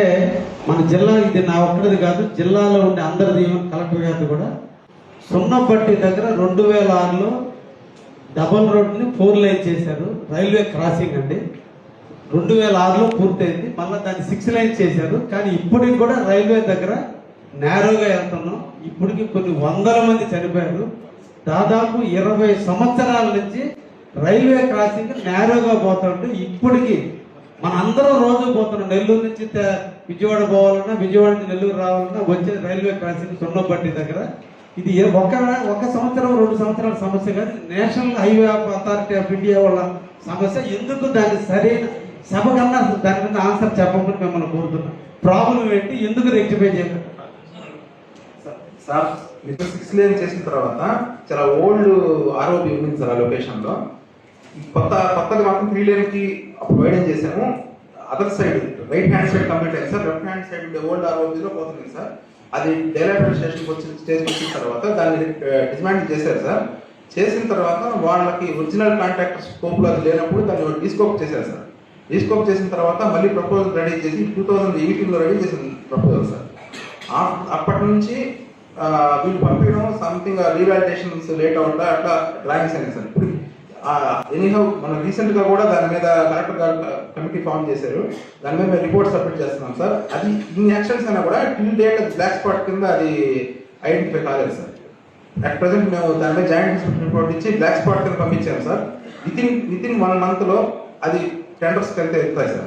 అంటే మన జిల్లా ఇది నా ఒక్కడిది కాదు జిల్లాలో ఉండే అందరిది కలెక్టర్ గారిది కూడా. సున్నపట్టి దగ్గర రెండు వేల ఆరులో డబల్ రోడ్ని ఫోర్ లైన్ చేశారు రైల్వే క్రాసింగ్ అండి. రెండు వేల ఆరులో పూర్తయింది మళ్ళీ దాన్ని సిక్స్ లైన్ చేశారు. కానీ ఇప్పటికి కూడా రైల్వే దగ్గర నేరోగా వెళ్తున్నాం. ఇప్పటికి కొన్ని వందల మంది చనిపోయారు. దాదాపు ఇరవై సంవత్సరాల నుంచి రైల్వే క్రాసింగ్ నేరోగా పోతుంటే ఇప్పటికీ మన అందరం రోజు పోతున్నాం. నెల్లూరు నుంచి విజయవాడ పోవాలన్నా విజయవాడ నుంచి నెల్లూరు రావాలన్నా వచ్చే రైల్వే క్రాసింగ్ సున్నపట్టి దగ్గర. ఇది ఒక ఒక సంవత్సరం రెండు సంవత్సరాల సమస్య కాదు. National highway of authority of India వాళ్ళ సమస్య ఎందుకు దాని సరైన సభ కన్నా దాని మీద ఆన్సర్ చెప్పమని మిమ్మల్ని కోరుతున్నాం. ప్రాబ్లం ఏంటి? ఎందుకు రెక్టిఫై చేయాలి? సార్ మీరు సిక్స్ లేన్ చేసిన తర్వాత చాలా ఓల్డ్ ఆర్ఓబి ఉంది సార్ ఆ లొకేషన్లో కొత్త కొత్తది మాత్రం త్రీ లేన్కి కి చేశాము. Other side right hand side complete అయింది సార్. లెఫ్ట్ హ్యాండ్ సైడ్ ఉండే ఓల్డ్ ఆర్ఓబి పోతుంది సార్. అది డైలాటర్ స్టేషన్కి వచ్చిన స్టేజ్ వచ్చిన తర్వాత దాన్ని డిస్మాంటిల్ చేశారు సార్. చేసిన తర్వాత వాళ్ళకి ఒరిజినల్ కాంట్రాక్టర్ స్కోప్లో అది లేనప్పుడు దాన్ని డిస్కోప్ చేశారు సార్. డిస్కోప్ చేసిన తర్వాత మళ్ళీ ప్రపోజల్ రెడీ చేసి టూ థౌజండ్ ఎయిటీన్లో రెడీ చేసిన ప్రపోజల్ సార్. అప్పటి నుంచి వీళ్ళు పంపించడం సంథింగ్ రీవాలిడేషన్స్ లేట్ అవుతా అట్లా డ్రాయింగ్స్ అయినాయి సార్. ఇప్పుడు ఎనీహౌ మనం రీసెంట్గా కూడా దాని మీద కలెక్టర్ గారు కమిటీ ఫామ్ చేశారు. దాని మీద మేము రిపోర్ట్ సబ్మిట్ చేస్తున్నాం సార్ అది ఇన్ని యాక్షన్స్ అయినా కూడా టిల్ డేట్ బ్లాక్ స్పాట్ కింద అది ఐడెంటిఫై కాలేదు సార్ అట్ ప్రజెంట్ మేము దాని మీద జాయింట్ రిపోర్ట్ ఇచ్చి బ్లాక్ స్పాట్ కింద పంపించాము సార్ విత్ ఇన్ వన్ మంత్లో అది టెండర్స్ కింద వెళ్తాయి సార్